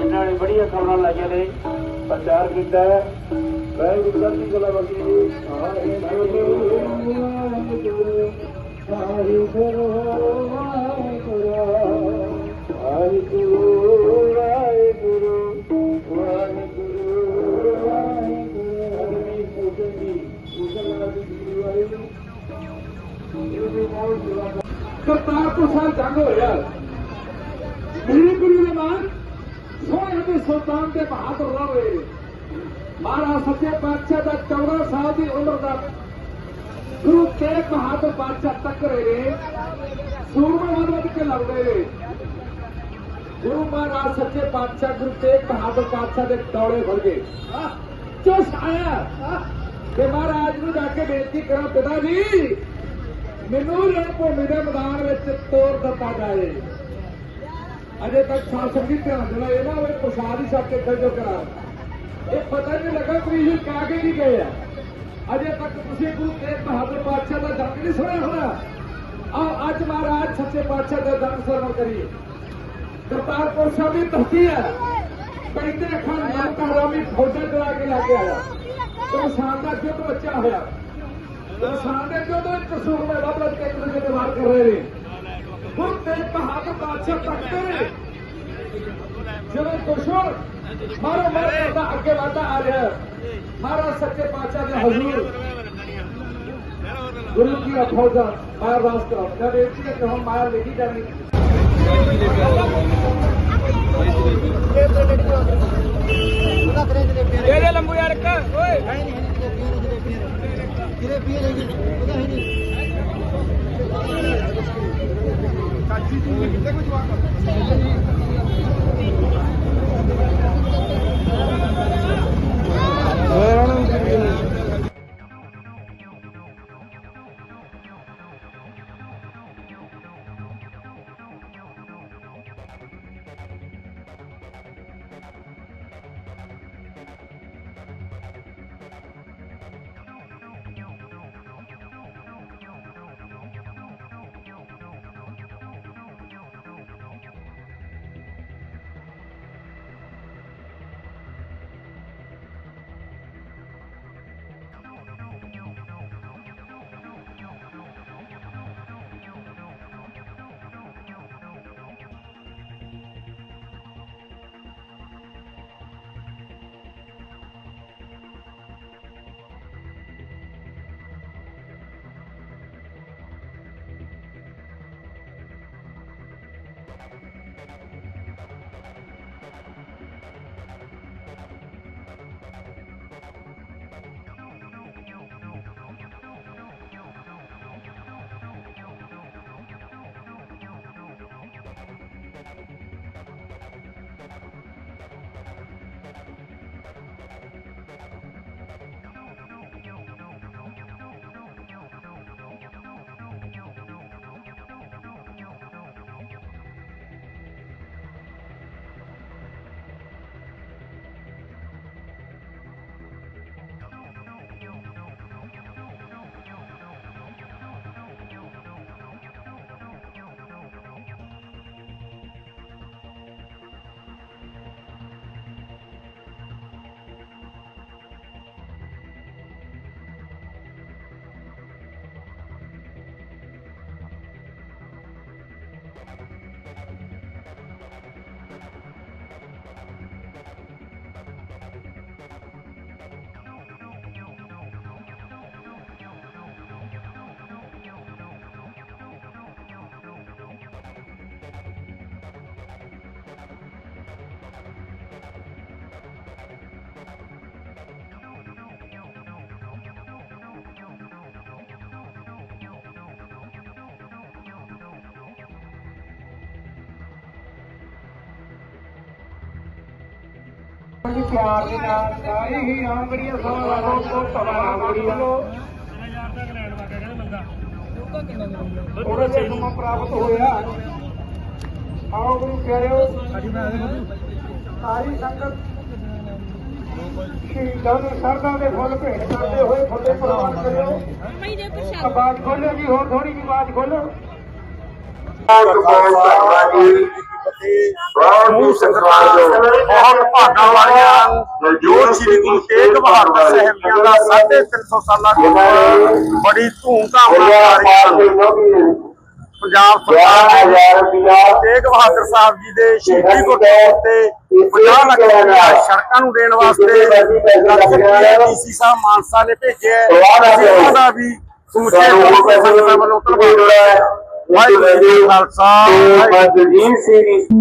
ਇਹਨਾਂ ਨੇ ਬੜੀਆਂ ਖਬਰਾਂ ਲਾਈਆਂ ਨੇ, ਪ੍ਰਚਾਰ ਕੀਤਾ ਹੈ। ਵਾਹਿਗੁਰੂ ਚੜ੍ਹਦੀ ਕਲਾ ਬਖਸ਼ੇ ਜੀ ਵਾਹਿਗੁਰੂ ਵਾਹਿਗੁਰੂ ਵਾਹਿਗੁਰੂ ਵਾਹਿਗੁਰੂ ਵਾਹਿਗੁਰੂ ਵਾਹਿਗੁਰੂ ਵਾਹਿਗੁਰੂ ਵਾਹਿਗੁਰੂ ਕਰਤਾਰਪੁਰ ਸਾਹਿਬ ਜੰਗ ਹੋਇਆ ਮੇਰੇ ਗੁਰੂ ਦੇ ਮਾਨ ਸੋਹਣੇ ਦੇ ਸੁਲਤਾਨ ਦੇ ਬਹਾਦਰ ਰਹੇ ਮਹਾਰਾਜ ਸੱਚੇ ਪਾਤਸ਼ਾਹ ਦਾ 14 ਸਾਲ ਦੀ ਉਮਰ ਦਾ ਗੁਰੂ ਤੇਗ ਬਹਾਦਰ ਪਾਤਸ਼ਾਹ ਟੱਕਰੇ ਨੇ ਸੂਰਮਾ ਵੱਧ ਵੱਧ ਕੇ ਲੜਦੇ ਨੇ ਗੁਰੂ ਮਹਾਰਾਜ ਸੱਚੇ ਪਾਤਸ਼ਾਹ, ਗੁਰੂ ਤੇਗ ਬਹਾਦਰ ਪਾਤਸ਼ਾਹ ਦੇ ਦੌੜੇ ਖੁੱਲ ਗਏ। ਚੁਸ ਆਇਆ। ਤੇ ਮਹਾਰਾਜ ਨੂੰ ਜਾ ਕੇ ਬੇਨਤੀ ਕਰਾਂ, ਪਿਤਾ ਜੀ, ਮੈਨੂੰ ਰਣ ਭੂਮੀ ਦੇ ਮੈਦਾਨ ਵਿੱਚ ਤੋਰ ਦਿੱਤਾ ਜਾਏ। ਅਜੇ ਤੱਕ ਸ਼ਾਸਨ ਦੀ ਧਿਆਨ ਦੇਣਾ ਇਹ ਨਾ ਹੋਵੇ ਪ੍ਰਸਾਦ ਹੀ ਸਭ ਕੇ ਖਜੋ ਕਰਾ ਇਹ ਪਤਾ ਨਹੀਂ ਲੱਗਾ ਕ੍ਰਿਸ਼ਨ ਕਾਗੇ ਨਹੀਂ ਗਏ ਆ। ਅਜੇ ਤੱਕ ਤੁਸੀਂ ਗੁਰੂ ਤੇਗ ਬਹਾਦਰ ਪਾਤਸ਼ਾਹ ਦਾ ਜੰਗ ਨਹੀਂ ਸੁਣਿਆ ਹੋਣਾ। ਆਓ ਅੱਜ ਮਹਾਰਾਜ ਸੱਚੇ ਪਾਤਸ਼ਾਹ ਦਾ ਜੰਗ ਸਰਵਣ ਕਰੀਏ। ਕਰਤਾਰਪੁਰ ਸਾਹਿਬ ਦੀ ਧਰਤੀ ਹੈ ਪੈਂਦੇ ਅੱਖਾਂ ਨਾਮ ਕਹਰਾਮੀ ਫੌਜਾਂ ਚਲਾ ਕੇ ਲੈ ਕੇ ਆਇਆ। ਤੇ ਸ਼ਾਨਦਾਰ ਯੁੱਧ ਬੱਚਾ ਹੋਇਆ। ਸਾਡੇ ਜਦੋਂ ਕਸੂਰ में ਵੱਧ ਵੱਧ ਕੇ ਇੱਕ ਦੂਜੇ ਤੇ ਵਾਰ ਕਰ ਰਹੇ ਨੇ ਹੁਣ ਤੇ ਬਹਾਦਰ ਬਾਦਸ਼ਾਹ ਤੱਕਦੇ ਨੇ ਜਦੋਂ ਦੁਸ਼ਮਣ ਮਾਰੋ ਮਾਰੋ ਕਰਦਾ ਅੱਗੇ ਵਧਦਾ ਆ ਰਿਹਾ ਮਹਾਰਾਜ ਸੱਚੇ ਪਾਤਸ਼ਾਹ ਦੇ ਹਜ਼ੂਰ ਗੁਰੂ ਕੀ ਅਫੌਜਾਂ ਮਾਰ ਰਾਸ ਕਰੋ ਮੈਂ ਬੇਨਤੀ ਹੈ ਕਿ ਹੁਣ ਮਾਰ ਲਿਖੀ ਜਾਣੀ ਦੇ ਦੇ ਲੰਬੂ ਯਾਰ ਜੀ ਪਿਆਰ ਦੇ ਨਾਲ। ਸਾਰੇ ਹੀ ਆਂਗੜੀਆਂ ਸਭਾ ਲਾਗੋ ਤੋਂ ਸਭਾ ਆਂਗੜੀਆਂ ਥੋੜਾ ਜਿਹਾ ਸਮਾਂ ਪ੍ਰਾਪਤ ਹੋਇਆ। ਆਓ ਗੁਰੂ ਪਿਆਰਿਓ ਸਾਰੀ ਸੰਗਤ ਸ਼ਹੀਦਾਂ ਨੂੰ ਸਰਦਾਂ ਦੇ ਫੁੱਲ ਭੇਟ ਕਰਦੇ ਹੋਏ ਫੁੱਲੇ ਪ੍ਰਵਾਨ ਕਰਿਓ। ਆਵਾਜ਼ ਖੋਲੋ ਜੀ ਹੋਰ ਥੋੜੀ ਜਿਹੀ ਆਵਾਜ਼ ਖੋਲੋ ਬਹੁਤ ਬਹੁਤ ਧੰਨਵਾਦ ਜੀ। ਬਹੁਤ ਭਾਗਾਂ ਵਾਲੀਆਂ ਸ੍ਰੀ ਗੁਰੂ ਤੇਗ ਬਹਾਦਰ ਸਾਹਿਬ ਜੀ ਦਾ 350 ਸਾਲਾ ਗੁਰਪੁਰਬ ਬੜੀ ਧੂਮਧਾਮ ਨਾਲ ਮਨਾਇਆ ਜਾਂਦਾ। ਪੰਜਾਬ ਸਰਕਾਰ ਨੇ ਤੇਗ ਬਹਾਦਰ ਸਾਹਿਬ ਜੀ ਦੇ ਸ਼ਹੀਦੀ ਗੁਰਪੁਰਬ ਤੇ 50 ਲੱਖ ਰੁਪਇਆ ਸੜਕਾਂ ਨੂੰ ਦੇਣ ਵਾਸਤੇ ਡੀਸੀ ਸਾਹਿਬ ਮਾਨਸਾ ਨੇ ਭੇਜਿਆ ਉਹਨਾਂ ਦਾ ਵੀ ਸਮੁੱਚੇ ਗੁਰੂ ਸੰਗਤਾਂ ਵੱਲੋਂ ਧੰਨਵਾਦ। ਵਾਹਿਗੁਰੂ ਜੀ ਖਾਲਸਾ। ਵਾਹਿਗੁਰੂ ਜੀ।